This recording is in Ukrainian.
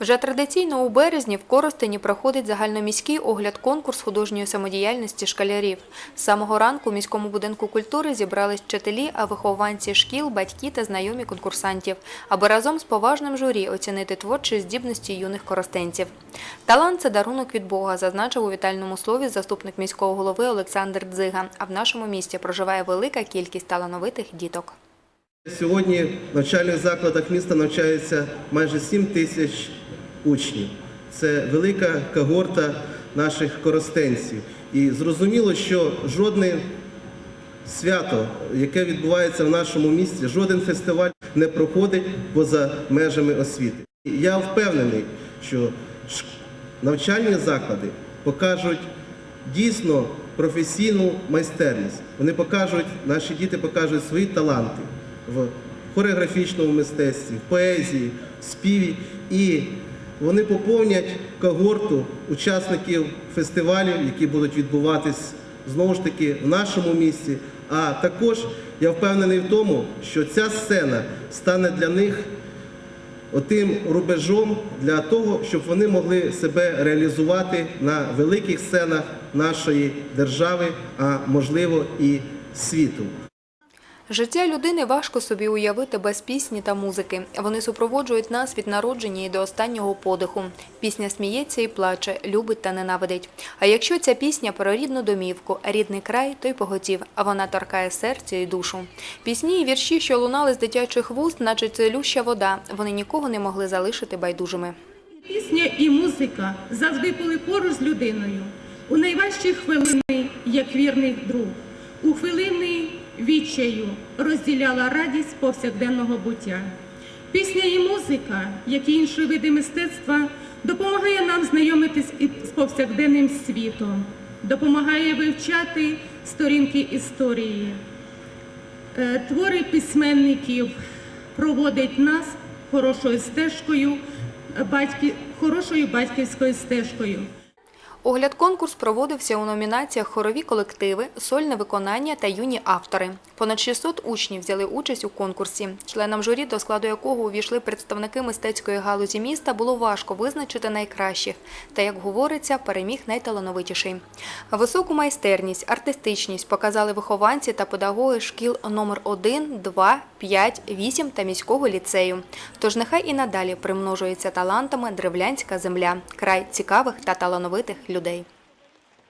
Вже традиційно у березні в Коростені проходить загальноміський огляд конкурс художньої самодіяльності школярів. З самого ранку у міському будинку культури зібрались вчителі, а вихованці шкіл, батьки та знайомі конкурсантів, аби разом з поважним журі оцінити творчі здібності юних коростенців. Талант це дарунок від Бога, зазначив у вітальному слові заступник міського голови Олександр Дзига. А в нашому місті проживає велика кількість талановитих діток. Сьогодні в навчальних закладах міста навчається майже 7 тисяч учнів. Це велика когорта наших коростенців. І зрозуміло, що жодне свято, яке відбувається в нашому місті, жоден фестиваль не проходить поза межами освіти. Я впевнений, що навчальні заклади покажуть дійсно професійну майстерність. Вони покажуть, наші діти покажуть свої таланти в хореографічному мистецтві, в поезії, в співі. І вони поповнять когорту учасників фестивалів, які будуть відбуватись знову ж таки в нашому місті. А також я впевнений в тому, що ця сцена стане для них отим рубежом для того, щоб вони могли себе реалізувати на великих сценах нашої держави, а можливо і світу. Життя людини важко собі уявити без пісні та музики. Вони супроводжують нас від народження і до останнього подиху. Пісня сміється і плаче, любить та ненавидить. А якщо ця пісня про рідну домівку, рідний край, то й поготів, а вона торкає серце і душу. Пісні і вірші, що лунали з дитячих вуст, наче цілюща вода, вони нікого не могли залишити байдужими. Пісня і музика завжди були поруч з людиною. У найважчі хвилини, як вірний друг. У хвилини відчаю розділяла радість повсякденного буття. Пісня і музика, як і інші види мистецтва, допомагає нам знайомитись із повсякденним світом, допомагає вивчати сторінки історії. Е, Твори письменників проводять нас хорошою стежкою, батьки, хорошою батьківською стежкою. Огляд конкурс проводився у номінаціях хорові колективи, сольне виконання та юні автори. Понад 600 учнів взяли участь у конкурсі. Членам журі, до складу якого увійшли представники мистецької галузі міста, було важко визначити найкращих. Та, як говориться, переміг найталановитіший. Високу майстерність, артистичність показали вихованці та педагоги шкіл номер 1, 2, 5, 8 та міського ліцею. Тож нехай і надалі примножується талантами древлянська земля, край цікавих та талановитих людей.